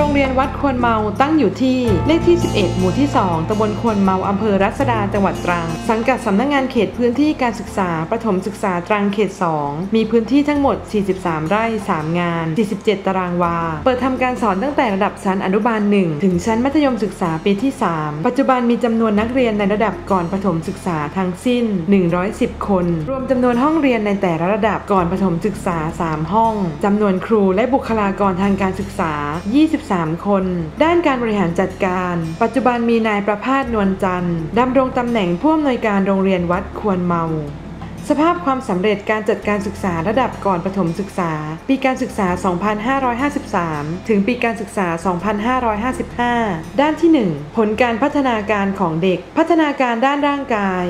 โรงเรียนวัดควนเมาตั้งอยู่ที่เลขที่ 11 หมู่ที่ 2ตำบลควนเมาอำเภอรัศดาจังหวัดตรัง สังกัดสำนักงงานเขตพื้นที่การศึกษาประถมศึกษาตรังเขต 2 มีพื้นที่ทั้งหมด 43 ไร่ 3 งาน 47 ตารางวา เปิดทำการสอนตั้งแต่ระดับชั้นอนุบาล 1 ถึงชั้นมัธยมศึกษาปีที่ 3 ปัจจุบันมีจำนวนนักเรียนในระดับก่อนประถมศึกษาทั้งสิ้น 110 คน รวมจำนวนห้องเรียนในแต่ละระดับก่อนประถมศึกษา 3 ห้องจำนวนครูและบุคลากรทางการศึกษา3 คน ด้านการบริหารจัดการ ปัจจุบันมีนายประพาสนวลจันทร์ดำรงตำแหน่งผู้อำนวยการโรงเรียนวัดควรเมาสภาพความสำเร็จการจัดการศึกษาระดับก่อนประถมศึกษา ปีการศึกษา 2553 ถึงปีการศึกษา 2555 ด้านที่ 1 ผลการพัฒนาการของเด็ก พัฒนาการด้านร่างกาย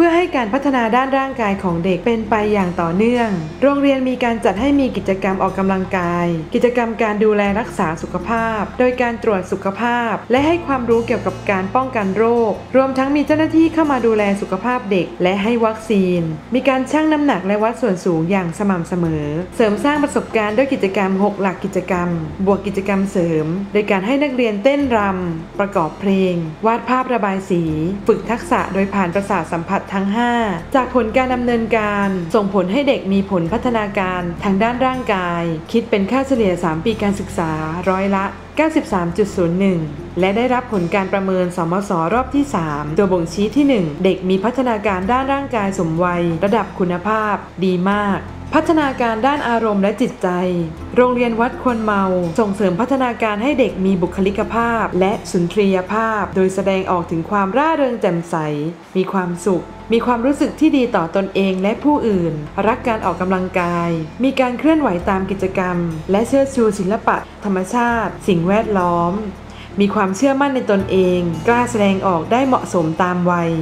พื่อให้การพัฒนาด้านร่างกายของเด็กเป็นไปอย่างต่อเนื่อง โรงเรียนมีการจัดให้มีกิจกรรมออกกำลังกาย กิจกรรมการดูแลรักษาสุขภาพ โดยการตรวจสุขภาพ และให้ความรู้เกี่ยวกับการป้องกันโรค รวมทั้งมีเจ้าหน้าที่เข้ามาดูแลสุขภาพเด็ก และให้วัคซีน มีการชั่งน้ำหนักและวัดส่วนสูงอย่างสม่ำเสมอ เสริมสร้างประสบการณ์ด้วยกิจกรรม 6 หลักกิจกรรม บวกกิจกรรมเสริม โดยการให้นักเรียนเต้นรำประกอบเพลง วาดภาพระบายสี ฝึกทักษะโดยผ่านประสาทสัมผัสทั้ง 5 จากผลการดำเนินการส่งผลให้เด็กมีผลพัฒนาการทางด้านร่างกาย คิดเป็นค่าเฉลี่ย 3 ปีการศึกษาร้อยละ93.01 และได้รับผลการประเมินสมสรอบที่ 3 ตัวบ่งชี้ที่ 1 เด็กมีพัฒนาการด้านร่างกายสมวัย ระดับคุณภาพ ดีมาก พัฒนาการด้านอารมณ์และจิตใจ โรงเรียนวัดควรเมา ส่งเสริมพัฒนาการให้เด็กมีบุคลิกภาพ และสุนทรียภาพ โดยแสดงออกถึงความร่าเริงแจ่มใส มีความสุข มีความรู้สึกที่ดีต่อตนเองและผู้อื่น รักการออกกำลังกาย มีการเคลื่อนไหวตามกิจกรรม และเชิดชูศิลปะ ธรรมชาติ สิ่งแวดล้อม มีความเชื่อมั่นในตนเอง กล้าแสดงออกได้เหมาะสมตามวัย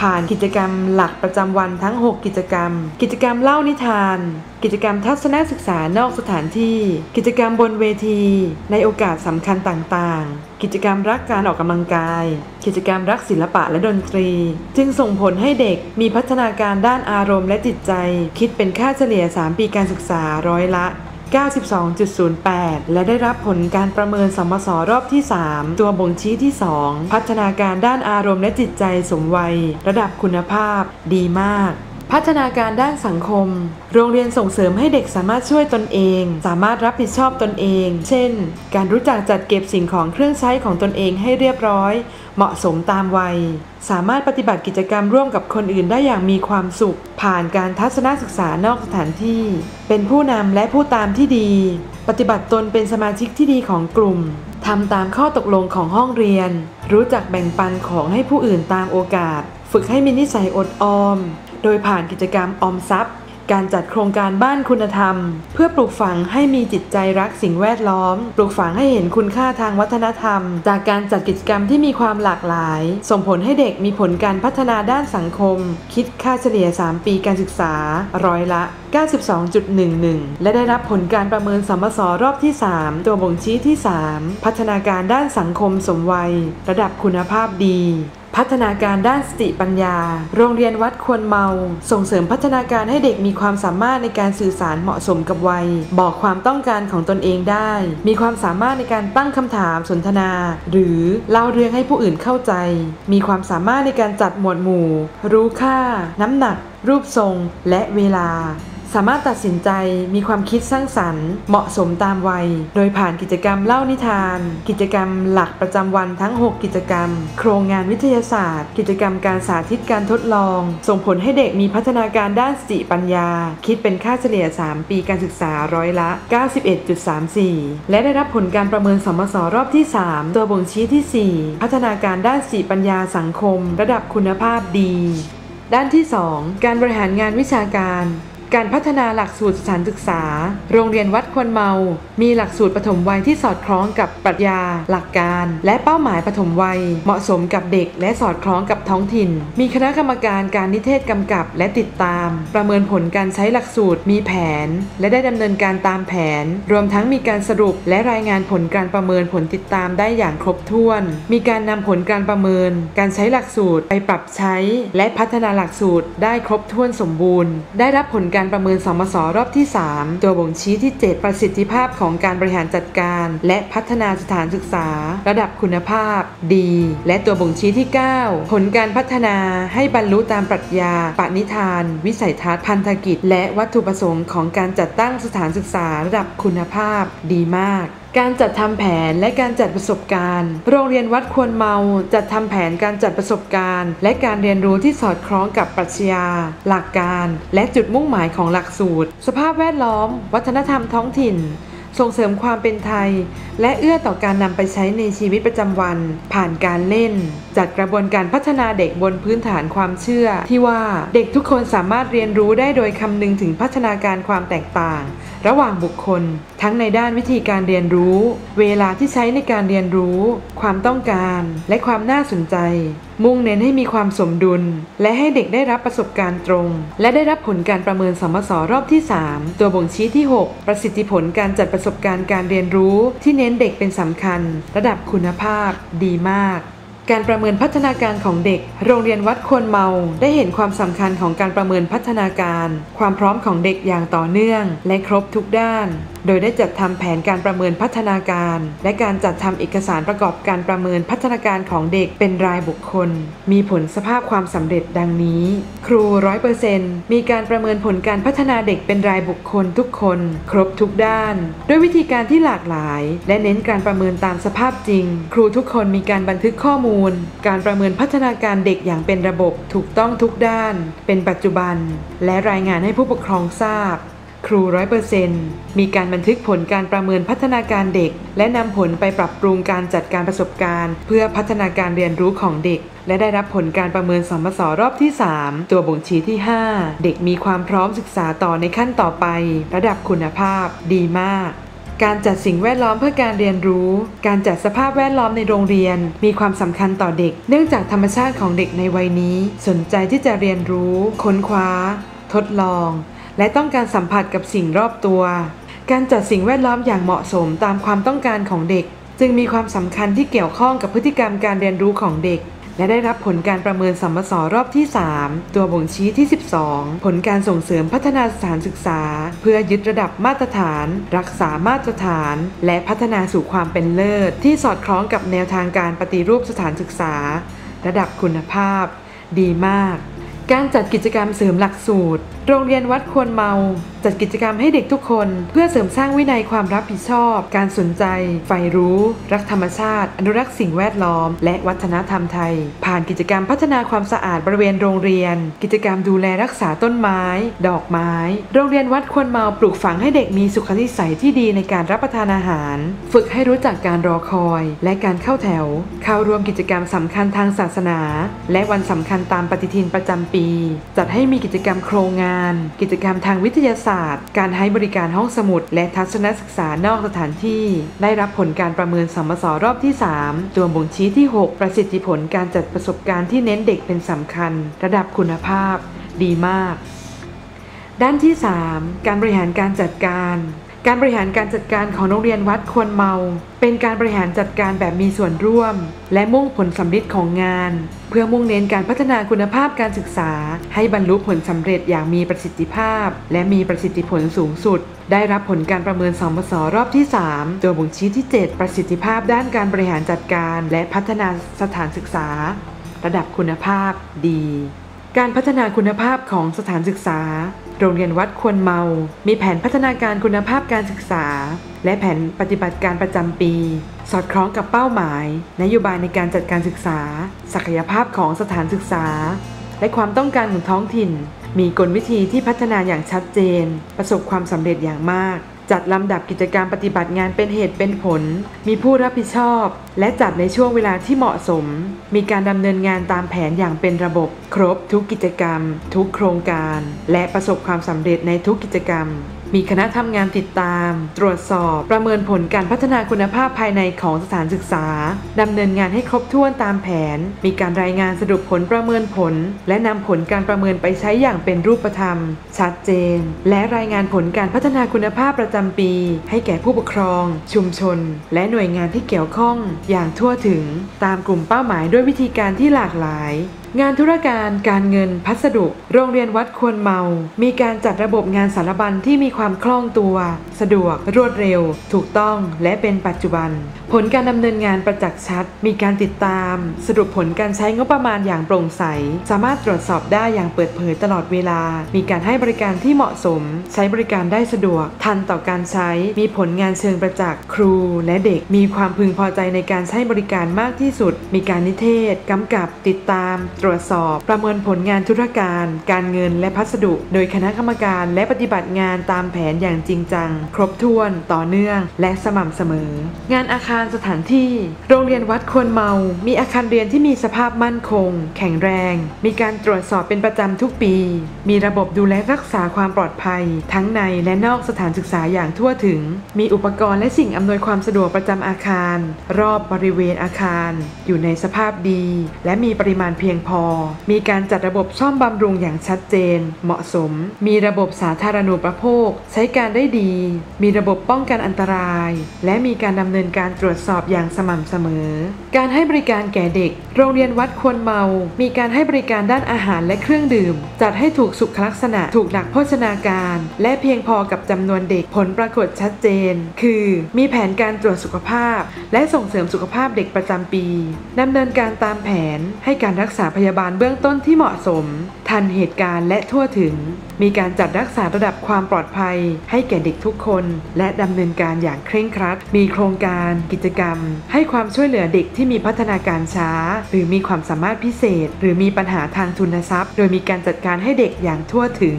ผ่านกิจกรรมหลักประจำวันทั้ง 6 กิจกรรม กิจกรรมเล่านิทาน กิจกรรมทัศนศึกษานอกสถานที่ กิจกรรมบนเวที ในโอกาสสำคัญต่างๆ กิจกรรมรักการออกกำลังกาย กิจกรรมรักศิลปะและดนตรี จึงส่งผลให้เด็กมีพัฒนาการด้านอารมณ์และจิตใจ คิดเป็นค่าเฉลี่ย 3 ปีการศึกษาร้อยละ 92.08 และได้รับผลการประเมินสมศรอบที่ 3 ตัวบ่งชี้ที่ 2 พัฒนาการด้านอารมณ์และจิตใจสมวัย ระดับคุณภาพ ดีมาก พัฒนาการด้านสังคม โรงเรียนส่งเสริมให้เด็กสามารถช่วยตนเอง สามารถรับผิดชอบตนเอง เช่น การรู้จักจัดเก็บสิ่งของเครื่องใช้ของตนเองให้เรียบร้อย เหมาะสมตามวัย สามารถปฏิบัติกิจกรรมร่วมกับคนอื่นได้อย่างมีความสุข ผ่านการทัศนศึกษานอกสถานที่ เป็นผู้นำและผู้ตามที่ดี ปฏิบัติตนเป็นสมาชิกที่ดีของกลุ่มทำตามข้อตกลงของห้องเรียน รู้จักแบ่งปันของให้ผู้อื่นตามโอกาส ฝึกให้มีนิสัยอดออม โดยผ่านกิจกรรมออมทรัพย์ การจัดโครงการบ้านคุณธรรม เพื่อปลูกฝังให้มีจิตใจรักสิ่งแวดล้อม ปลูกฝังให้เห็นคุณค่าทางวัฒนธรรม จากการจัดกิจกรรมที่มีความหลากหลาย ส่งผลให้เด็กมีผลการพัฒนาด้านสังคม คิดค่าเฉลี่ย 3 ปีการศึกษา ร้อยละ 92.11 และได้รับผลการประเมินสมศรอบที่ 3 ตัวบ่งชี้ที่ 3 พัฒนาการด้านสังคมสมวัย ระดับคุณภาพดี พัฒนาการด้านสติปัญญา โรงเรียนวัดควรเมา ส่งเสริมพัฒนาการให้เด็กมีความสามารถในการสื่อสารเหมาะสมกับวัย บอกความต้องการของตนเองได้ มีความสามารถในการตั้งคำถามสนทนา หรือเล่าเรื่องให้ผู้อื่นเข้าใจ มีความสามารถในการจัดหมวดหมู่ รู้ค่า น้ำหนัก รูปทรง และเวลา สามารถตัดสินใจมีความคิดสร้างสรรค์ เหมาะสมตามวัย โดยผ่านกิจกรรมเล่านิทาน กิจกรรมหลักประจำวันทั้ง 6 กิจกรรม โครงงานวิทยาศาสตร์ กิจกรรมการสาธิตการทดลอง ส่งผลให้เด็กมีพัฒนาการด้านสติปัญญา คิดเป็นค่าเฉลี่ย 3 ปีการศึกษาร้อยละ 91.34 และได้รับผลการประเมินสมศรอบที่ 3 ตัวบ่งชี้ที่ 4 พัฒนาการด้านสติปัญญาสังคม ระดับคุณภาพดี ด้านที่ 2 การบริหารงานวิชาการ การพัฒนาหลักสูตรสถานศึกษา โรงเรียนวัดควรเมา มีหลักสูตรปฐมวัยที่สอดคล้องกับปรัชญา หลักการ และเป้าหมายปฐมวัย เหมาะสมกับเด็กและสอดคล้องกับท้องถิ่น มีคณะกรรมการการนิเทศกำกับและติดตาม ประเมินผลการใช้หลักสูตร มีแผน และได้ดำเนินการตามแผน รวมทั้งมีการสรุปและรายงานผลการประเมินผลติดตามได้อย่างครบถ้วน มีการนำผลการประเมิน การใช้หลักสูตรไปปรับใช้ และพัฒนาหลักสูตรได้ครบถ้วนสมบูรณ์ ได้รับผลการการประเมินสมสรอบที่ 3 ตัวบ่งชี้ที่ 7 ประสิทธิภาพของการบริหารจัดการ และพัฒนาสถานศึกษา ระดับคุณภาพดี และตัวบ่งชี้ที่ 9 ผลการพัฒนาให้บรรลุตามปรัชญาปณิธาน วิสัยทัศน์พันธกิจ และวัตถุประสงค์ของการจัดตั้งสถานศึกษาระดับคุณภาพดีมากการจัดทำแผนและการจัดประสบการณ์ โรงเรียนวัดควรเมาจัดทำแผนการจัดประสบการณ์ และการเรียนรู้ที่สอดคล้องกับปรัชญา หลักการ และจุดมุ่งหมายของหลักสูตร สภาพแวดล้อม วัฒนธรรมท้องถิ่น ส่งเสริมความเป็นไทย และเอื้อต่อการนำไปใช้ในชีวิตประจำวัน ผ่านการเล่น จัดกระบวนการพัฒนาเด็กบนพื้นฐานความเชื่อ ที่ว่าเด็กทุกคนสามารถเรียนรู้ได้โดยคำนึงถึงพัฒนาการความแตกต่างระหว่างบุคคล ทั้งในด้านวิธีการเรียนรู้ เวลาที่ใช้ในการเรียนรู้ ความต้องการ และความน่าสนใจ มุ่งเน้นให้มีความสมดุล และให้เด็กได้รับประสบการณ์ตรง และได้รับผลการประเมินสมสรอบที่ 3 ตัวบ่งชี้ที่ 6 ประสิทธิผลการจัดประสบการณ์การเรียนรู้ ที่เน้นเด็กเป็นสำคัญ ระดับคุณภาพ ดีมาก การประเมินพัฒนาการของเด็ก โรงเรียนวัดควรเมา ได้เห็นความสำคัญของการประเมินพัฒนาการ ความพร้อมของเด็กอย่างต่อเนื่อง และครบทุกด้าน โดยได้จัดทำแผนการประเมินพัฒนาการ และการจัดทำเอกสารประกอบการประเมินพัฒนาการของเด็กเป็นรายบุคคล มีผลสภาพความสำเร็จดังนี้ ครูร้อยเปอร์เซนต์มีการประเมินผลการพัฒนาเด็กเป็นรายบุคคลทุกคน ครบทุกด้าน ด้วยวิธีการที่หลากหลาย และเน้นการประเมินตามสภาพจริง ครูทุกคนมีการบันทึกข้อมูลการประเมินพัฒนาการเด็กอย่างเป็นระบบถูกต้องทุกด้าน เป็นปัจจุบัน และรายงานให้ผู้ปกครองทราบ ครูร้อยเปอร์เซนต์มีการบันทึกผลการประเมินพัฒนาการเด็ก และนำผลไปปรับปรุงการจัดการประสบการณ์ เพื่อพัฒนาการเรียนรู้ของเด็ก และได้รับผลการประเมินสมสรอบที่ 3 ตัวบ่งชี้ที่ 5 เด็กมีความพร้อมศึกษาต่อในขั้นต่อไป ระดับคุณภาพ ดีมาก การจัดสิ่งแวดล้อมเพื่อการเรียนรู้ การจัดสภาพแวดล้อมในโรงเรียน มีความสำคัญต่อเด็ก เนื่องจากธรรมชาติของเด็กในวัยนี้ สนใจที่จะเรียนรู้ ค้นคว้า ทดลอง และต้องการสัมผัสกับสิ่งรอบตัว การจัดสิ่งแวดล้อมอย่างเหมาะสมตามความต้องการของเด็ก จึงมีความสำคัญที่เกี่ยวข้องกับพฤติกรรมการเรียนรู้ของเด็ก และได้รับผลการประเมินสัมมสรอบที่ 3 ตัวบ่งชี้ที่ 12 ผลการส่งเสริมพัฒนาสถานศึกษา เพื่อยึดระดับมาตรฐาน รักษามาตรฐาน และพัฒนาสู่ความเป็นเลิศ ที่สอดคล้องกับแนวทางการปฏิรูปสถานศึกษา ระดับคุณภาพ ดีมาก การจัดกิจกรรมเสริมหลักสูตร โรงเรียนวัดควรเมา จัดกิจกรรมให้เด็กทุกคน เพื่อเสริมสร้างวินัยความรับผิดชอบ การสนใจ ใฝ่รู้ รักธรรมชาติ อนุรักษ์สิ่งแวดล้อม และวัฒนธรรมไทย ผ่านกิจกรรมพัฒนาความสะอาดบริเวณโรงเรียน กิจกรรมดูแลรักษาต้นไม้ ดอกไม้ โรงเรียนวัดควรเมาปลูกฝังให้เด็กมีสุขนิสัยที่ดีในการรับประทานอาหาร ฝึกให้รู้จักการรอคอย และการเข้าแถว เข้าร่วมกิจกรรมสำคัญทางศาสนา และวันสำคัญตามปฏิทินประจำปีจัดให้มีกิจกรรมโครงงาน กิจกรรมทางวิทยาศาสตร์ การให้บริการห้องสมุด และทัศนศึกษานอกสถานที่ ได้รับผลการประเมินสมสรอบที่ 3 ตัวบ่งชี้ที่ 6 ประสิทธิผลการจัดประสบการณ์ที่เน้นเด็กเป็นสำคัญ ระดับคุณภาพ ดีมาก ด้านที่ 3 การบริหารการจัดการ การบริหารการจัดการของโรงเรียนวัดควรเมา เป็นการบริหารจัดการแบบมีส่วนร่วม และมุ่งผลสำเร็จของงาน เพื่อมุ่งเน้นการพัฒนาคุณภาพการศึกษา ให้บรรลุผลสำเร็จอย่างมีประสิทธิภาพ และมีประสิทธิผลสูงสุด ได้รับผลการประเมินสมสรอบที่ 3 ตัวบ่งชี้ที่ 7 ประสิทธิภาพด้านการบริหารจัดการ และพัฒนาสถานศึกษา ระดับคุณภาพดี การพัฒนาคุณภาพของสถานศึกษา โรงเรียนวัดควรเมา มีแผนพัฒนาการคุณภาพการศึกษา และแผนปฏิบัติการประจำปี สอดคล้องกับเป้าหมาย นโยบายในการจัดการศึกษา ศักยภาพของสถานศึกษา และความต้องการของท้องถิ่น มีกลวิธีที่พัฒนาอย่างชัดเจน ประสบความสำเร็จอย่างมาก จัดลำดับกิจกรรมปฏิบัติงานเป็นเหตุเป็นผล มีผู้รับผิดชอบ และจัดในช่วงเวลาที่เหมาะสม มีการดำเนินงานตามแผนอย่างเป็นระบบ ครบทุกกิจกรรม ทุกโครงการ และประสบความสำเร็จในทุกกิจกรรม มีคณะทำงานติดตาม ตรวจสอบ ประเมินผลการพัฒนาคุณภาพภายในของสถานศึกษาดำเนินงานให้ครบถ้วนตามแผน มีการรายงานสรุปผลประเมินผล และนำผลการประเมินไปใช้อย่างเป็นรูปธรรม ชัดเจน และรายงานผลการพัฒนาคุณภาพประจำปี ให้แก่ผู้ปกครอง ชุมชน และหน่วยงานที่เกี่ยวข้อง อย่างทั่วถึง ตามกลุ่มเป้าหมายด้วยวิธีการที่หลากหลายงานธุรการการเงินพัสดุ โรงเรียนวัดควรเมา มีการจัดระบบงานสารบัญที่มีความคล่องตัว สะดวก รวดเร็ว ถูกต้องและเป็นปัจจุบัน ผลการดำเนินงานประจักษ์ชัด มีการติดตาม สรุปผลการใช้งบประมาณอย่างโปร่งใส สามารถตรวจสอบได้อย่างเปิดเผยตลอดเวลา มีการให้บริการที่เหมาะสม ใช้บริการได้สะดวก ทันต่อการใช้ มีผลงานเชิงประจักษ์ครูและเด็ก มีความพึงพอใจในการใช้บริการมากที่สุด มีการนิเทศกำกับติดตามตรวจสอบประเมินผลงานธุรการ การเงินและพัสดุ โดยคณะกรรมการและปฏิบัติงานตามแผนอย่างจริงจัง ครบถ้วน ต่อเนื่อง และสม่ำเสมอ งานอาคารสถานที่ โรงเรียนวัดควรเมา มีอาคารเรียนที่มีสภาพมั่นคง แข็งแรง มีการตรวจสอบเป็นประจำทุกปี มีระบบดูแลรักษาความปลอดภัย ทั้งในและนอกสถานศึกษาอย่างทั่วถึง มีอุปกรณ์และสิ่งอำนวยความสะดวกประจำอาคาร รอบบริเวณอาคาร อยู่ในสภาพดี และมีปริมาณเพียงพอ มีการจัดระบบซ่อมบำรุงอย่างชัดเจน เหมาะสม มีระบบสาธารณูปโภค ใช้การได้ดี มีระบบป้องกันอันตราย และมีการดำเนินการตรวจสอบอย่างสม่ำเสมอ การให้บริการแก่เด็ก โรงเรียนวัดควรเมา มีการให้บริการด้านอาหารและเครื่องดื่ม จัดให้ถูกสุขลักษณะ ถูกหลักโภชนาการ และเพียงพอกับจำนวนเด็ก ผลปรากฏชัดเจน คือ มีแผนการตรวจสุขภาพ และส่งเสริมสุขภาพเด็กประจำปีดำเนินการตามแผนให้การรักษาพพยาบาลเบื้องต้นที่เหมาะสม ทันเหตุการณ์และทั่วถึง มีการจัดรักษาระดับความปลอดภัย ให้แก่เด็กทุกคน และดำเนินการอย่างเคร่งครัด มีโครงการกิจกรรม ให้ความช่วยเหลือเด็กที่มีพัฒนาการช้า หรือมีความสามารถพิเศษ หรือมีปัญหาทางทุนทรัพย์ โดยมีการจัดการให้เด็กอย่างทั่วถึง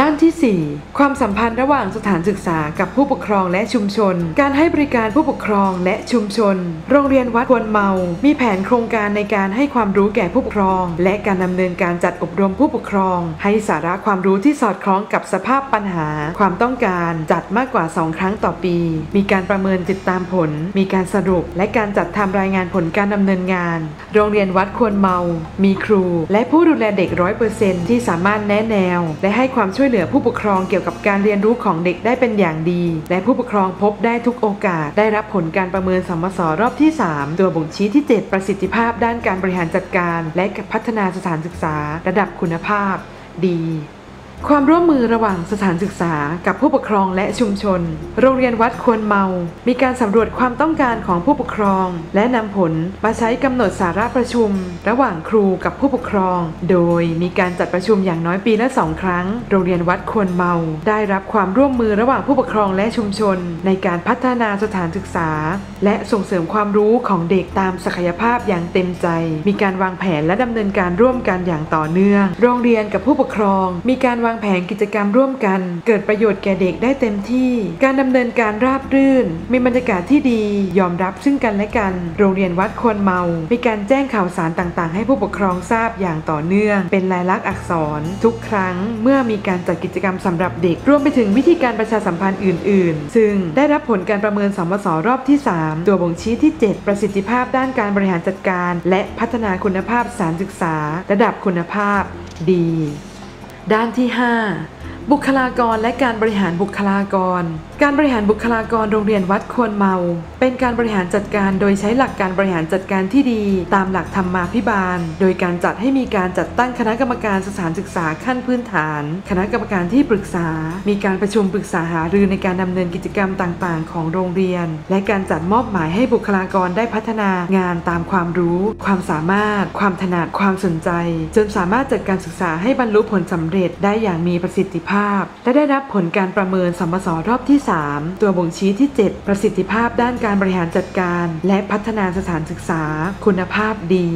ด้านที่ 4 ความสัมพันธ์ระหว่างสถานศึกษากับผู้ปกครองและชุมชน การให้บริการผู้ปกครองและชุมชน โรงเรียนวัดควรเมา มีแผนโครงการในการให้ความรู้แก่ผู้ปกครอง และการดำเนินการจัดอบรมผู้ปกครอง ให้สาระความรู้ที่สอดคล้องกับสภาพปัญหา ความต้องการจัดมากกว่า 2 ครั้งต่อปี มีการประเมินติดตามผล มีการสรุป และการจัดทำรายงานผลการดำเนินงาน โรงเรียนวัดควรเมา มีครู และผู้ดูแลเด็กร้อยเปอร์เซ็นที่สามารถแนะแนว และให้ความช่วยเหลือผู้ปกครองเกี่ยวกับการเรียนรู้ของเด็กได้เป็นอย่างดี และผู้ปกครองพบได้ทุกโอกาส ได้รับผลการประเมินสมสรอบที่ 3 ตัวบ่งชี้ที่ 7 ประสิทธิภาพด้านการบริหารจัดการ และพัฒนาสถานศึกษา ระดับคุณภาพ ดี ความร่วมมือระหว่างสถานศึกษากับผู้ปกครองและชุมชน โรงเรียนวัดควรเมา มีการสำรวจความต้องการของผู้ปกครอง และนำผลมาใช้กำหนดสาระประชุม ระหว่างครูกับผู้ปกครอง โดยมีการจัดประชุมอย่างน้อยปีละสองครั้ง โรงเรียนวัดควรเมา ได้รับความร่วมมือระหว่างผู้ปกครองและชุมชน ในการพัฒนาสถานศึกษา และส่งเสริมความรู้ของเด็กตามศักยภาพอย่างเต็มใจ มีการวางแผนและดำเนินการร่วมกันอย่างต่อเนื่อง โรงเรียนกับผู้ปกครอง มีการวางแผนกิจกรรมร่วมกัน เกิดประโยชน์แก่เด็กได้เต็มที่ การดำเนินการราบรื่น มีบรรยากาศที่ดี ยอมรับซึ่งกันและกัน โรงเรียนวัดควรเมา มีการแจ้งข่าวสารต่างๆ ให้ผู้ปกครองทราบอย่างต่อเนื่อง เป็นลายลักษณ์อักษร ทุกครั้งเมื่อมีการจัดกิจกรรมสำหรับเด็ก รวมไปถึงวิธีการประชาสัมพันธ์อื่น ๆ ซึ่งได้รับผลการประเมินสมสรอบที่ 3 ตัวบ่งชี้ที่ 7 ประสิทธิภาพด้านการบริหารจัดการ และพัฒนาคุณภาพสารศึกษา ระดับคุณภาพดี ด้านที่ 5 บุคลากรและการบริหารบุคลากร การบริหารบุคลากรโรงเรียนวัดควรเมา เป็นการบริหารจัดการโดยใช้หลักการบริหารจัดการที่ดี ตามหลักธรรมาภิบาล โดยการจัดให้มีการจัดตั้งคณะกรรมการสถานศึกษาขั้นพื้นฐาน คณะกรรมการที่ปรึกษา มีการประชุมปรึกษาหารือในการดำเนินกิจกรรมต่างๆ ของโรงเรียน และการจัดมอบหมายให้บุคลากรได้พัฒนางานตามความรู้ ความสามารถ ความถนัดความสนใจ จนสามารถจัดการศึกษาให้บรรลุผลสำเร็จได้อย่างมีประสิทธิภาพและได้รับผลการประเมินสมสรอบที่ 3 ตัวบ่งชี้ที่ 7 ประสิทธิภาพด้านการบริหารจัดการ และพัฒนาสถานศึกษา คุณภาพดี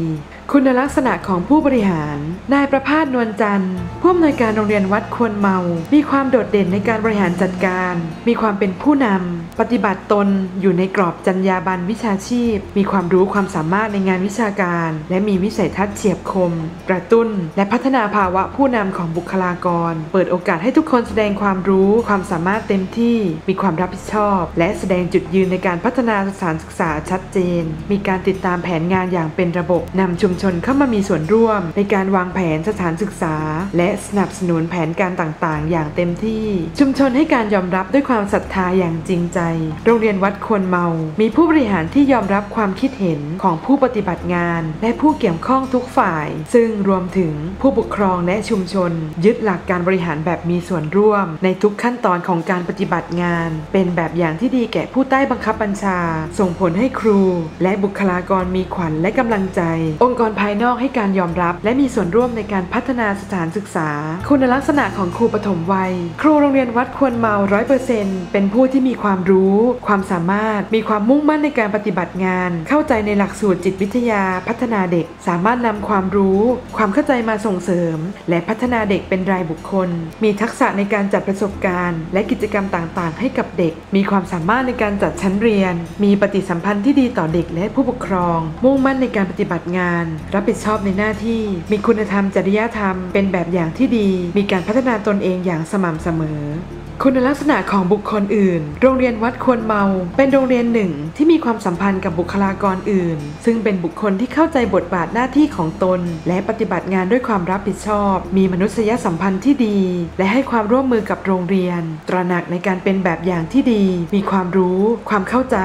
คุณลักษณะของผู้บริหาร นายประพาสนวลจันทร์ผู้อำนวยการโรงเรียนวัดควรเมา มีความโดดเด่นในการบริหารจัดการ มีความเป็นผู้นำ ปฏิบัติตนอยู่ในกรอบจรรยาบรรณวิชาชีพ มีความรู้ความสามารถในงานวิชาการ และมีวิสัยทัศน์เฉียบคม กระตุ้น และพัฒนาภาวะผู้นำของบุคลากร เปิดโอกาสให้ทุกคนแสดงความรู้ความสามารถเต็มที่ มีความรับผิดชอบ และแสดงจุดยืนในการพัฒนาสถานศึกษาชัดเจน มีการติดตามแผนงานอย่างเป็นระบบนำชุมชนเข้ามามีส่วนร่วม ในการวางแผนสถานศึกษา และสนับสนุนแผนการต่างๆ อย่างเต็มที่ ชุมชนให้การยอมรับด้วยความศรัทธาอย่างจริงใจ โรงเรียนวัดควรเมา มีผู้บริหารที่ยอมรับความคิดเห็นของผู้ปฏิบัติงาน และผู้เกี่ยวข้องทุกฝ่าย ซึ่งรวมถึงผู้ปกครองและชุมชน ยึดหลักการบริหารแบบมีส่วนร่วม ในทุกขั้นตอนของการปฏิบัติงาน เป็นแบบอย่างที่ดีแก่ผู้ใต้บังคับบัญชา ส่งผลให้ครู และบุคลากรมีขวัญและกำลังใจ องค์กรภายนอกให้การยอมรับ และมีส่วนร่วมในการพัฒนาสถานศึกษา คุณลักษณะของครูปฐมวัย ครูโรงเรียนวัดควรเมาร้อยเปอร์เซ็นต์เป็นผู้ที่มีความรู้ ความสามารถ มีความมุ่งมั่นในการปฏิบัติงาน เข้าใจในหลักสูตรจิตวิทยา พัฒนาเด็ก สามารถนำความรู้ ความเข้าใจมาส่งเสริม และพัฒนาเด็กเป็นรายบุคคล มีทักษะในการจัดประสบการณ์ และกิจกรรมต่างๆ ให้กับเด็ก มีความสามารถในการจัดชั้นเรียน มีปฏิสัมพันธ์ที่ดีต่อเด็กและผู้ปกครอง มุ่งมั่นในการปฏิบัติงานรับผิดชอบในหน้าที่ มีคุณธรรมจริยธรรม เป็นแบบอย่างที่ดี มีการพัฒนาตนเองอย่างสม่ำเสมอ คุณลักษณะของบุคคลอื่น โรงเรียนวัดควรเมา เป็นโรงเรียนหนึ่งที่มีความสัมพันธ์กับบุคลากรอื่น ซึ่งเป็นบุคคลที่เข้าใจบทบาทหน้าที่ของตน และปฏิบัติงานด้วยความรับผิดชอบ มีมนุษยสัมพันธ์ที่ดี และให้ความร่วมมือกับโรงเรียน ตระหนักในการเป็นแบบอย่างที่ดี มีความรู้ ความเข้าใจ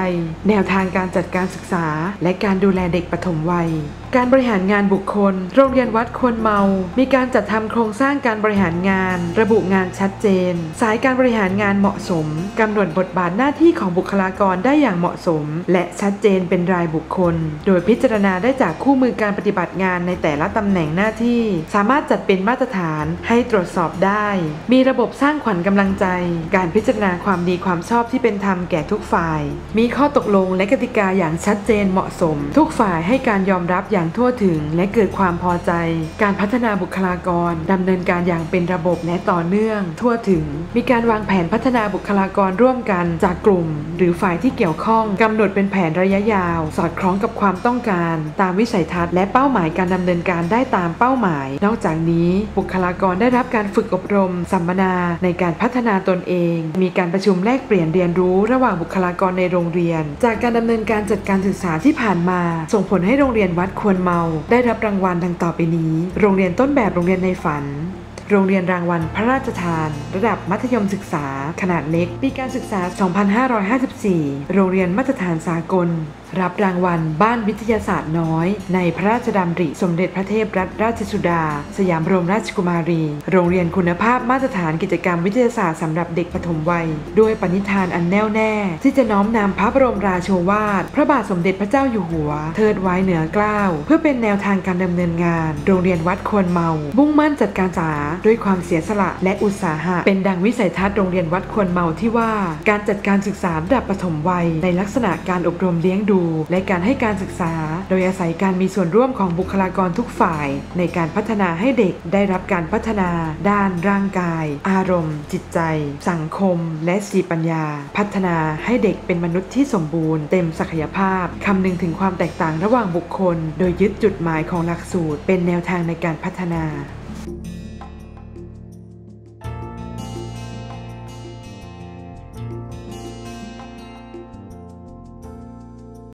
แนวทางการจัดการศึกษา และการดูแลเด็กปฐมวัย การบริหารงานบุคคล โรงเรียนวัดควรเมา มีการจัดทำโครงสร้างการบริหารงาน ระบุงานชัดเจน สายการบริหารงานเหมาะสมกำหนดบทบาทหน้าที่ของบุคลากรได้อย่างเหมาะสม และชัดเจนเป็นรายบุคคล โดยพิจารณาได้จากคู่มือการปฏิบัติงานในแต่ละตำแหน่งหน้าที่ สามารถจัดเป็นมาตรฐานให้ตรวจสอบได้ มีระบบสร้างขวัญกำลังใจ การพิจารณาความดีความชอบที่เป็นธรรมแก่ทุกฝ่าย มีข้อตกลงและกติกาอย่างชัดเจนเหมาะสม ทุกฝ่ายให้การยอมรับอย่างทั่วถึงและเกิดความพอใจ การพัฒนาบุคลากรดำเนินการอย่างเป็นระบบและต่อเนื่อง ทั่วถึง มีการวางแผนพัฒนาบุคลากรร่วมกันจากกลุ่ม หรือฝ่ายที่เกี่ยวข้องกำหนดเป็นแผนระยะยาว สอดคล้องกับความต้องการ ตามวิสัยทัศน์และเป้าหมายการดำเนินการได้ตามเป้าหมาย นอกจากนี้บุคลากรได้รับการฝึกอบรม สัมมนาในการพัฒนาตนเอง มีการประชุมแลกเปลี่ยนเรียนรู้ระหว่างบุคลากรในโรงเรียน จากการดำเนินการจัดการศึกษาที่ผ่านมา ส่งผลให้โรงเรียนวัดควรเมาได้รับรางวัลดังต่อไปนี้ โรงเรียนต้นแบบโรงเรียนในฝัน โรงเรียนรางวัลพระราชทาน ระดับมัธยมศึกษา ขนาดเล็ก ปีการศึกษา 2554 โรงเรียนมาตรฐานสากล รับรางวัลบ้านวิทยาศาสตร์น้อย ในพระราชดำริสมเด็จพระเทพรัตนราชสุดา สยามบรมราชกุมารี โรงเรียนคุณภาพมาตรฐานกิจกรรมวิทยาศาสตร์สำหรับเด็กปฐมวัย ด้วยปณิธานอันแน่วแน่ ที่จะน้อมนำพระบรมราโชวาท พระบาทสมเด็จพระเจ้าอยู่หัว เทิดไว้เหนือเกล้าเพื่อเป็นแนวทางการดำเนินงาน โรงเรียนวัดควรเมา มุ่งมั่นจัดการศึกษาด้วยความเสียสละและอุตสาหะ เป็นดังวิสัยทัศน์โรงเรียนวัดควรเมาที่ว่า การจัดการศึกษาระดับปฐมวัย ในลักษณะการอบรมเลี้ยงดูและการให้การศึกษา โดยอาศัยการมีส่วนร่วมของบุคลากรทุกฝ่าย ในการพัฒนาให้เด็กได้รับการพัฒนา ด้านร่างกาย อารมณ์ จิตใจ สังคม และสีปัญญา พัฒนาให้เด็กเป็นมนุษย์ที่สมบูรณ์เต็มศักยภาพคำนึงถึงความแตกต่างระหว่างบุคคล โดยยึดจุดหมายของหลักสูตร เป็นแนวทางในการพัฒนา